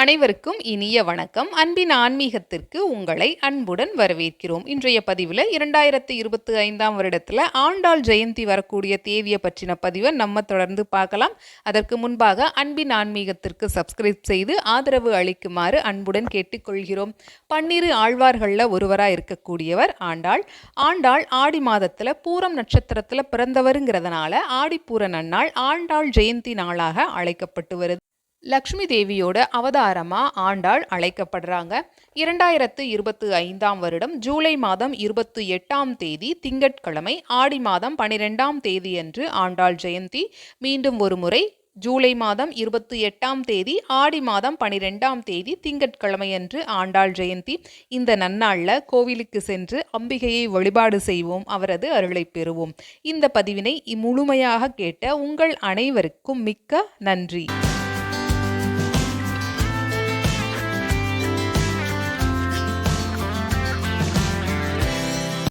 அனைவருக்கும் இனிய வணக்கம். அன்பின் ஆன்மீகத்திற்கு உங்களை அன்புடன் வரவேற்கிறோம். இன்றைய பதிவில் இரண்டாயிரத்தி இருபத்தி ஐந்தாம் வருடத்தில் ஆண்டாள் ஜெயந்தி வரக்கூடிய தேதியை பற்றின பதிவை நம்ம தொடர்ந்து பார்க்கலாம். அதற்கு முன்பாக அன்பின் ஆன்மீகத்திற்கு சப்ஸ்கிரைப் செய்து ஆதரவு அளிக்குமாறு அன்புடன் கேட்டுக்கொள்கிறோம். பன்னிரு ஆழ்வார்களில் ஒருவராக இருக்கக்கூடியவர் ஆண்டாள். ஆண்டாள் ஆடி மாதத்தில் பூரம் நட்சத்திரத்தில் பிறந்தவருங்கிறதுனால ஆடிப்பூர நன்னாள் ஆண்டாள் ஜெயந்தி நாளாக அழைக்கப்பட்டு வருது. லக்ஷ்மி தேவியோட அவதாரமாக ஆண்டாள் அழைக்கப்படுறாங்க. இரண்டாயிரத்து இருபத்து ஐந்தாம் வருடம் ஜூலை மாதம் இருபத்தி எட்டாம் தேதி திங்கட்கிழமை ஆடி மாதம் பனிரெண்டாம் தேதியன்று ஆண்டாள் ஜெயந்தி. மீண்டும் ஒரு முறை ஜூலை மாதம் இருபத்தி எட்டாம் தேதி ஆடி மாதம் பனிரெண்டாம் தேதி திங்கட்கிழமையன்று ஆண்டாள் ஜெயந்தி. இந்த நன்னாளில் கோவிலுக்கு சென்று அம்பிகையை வழிபாடு செய்வோம் அவரது அருளை பெறுவோம். இந்த பதிவினை முழுமையாக கேட்ட உங்கள் அனைவருக்கும் மிக்க நன்றி.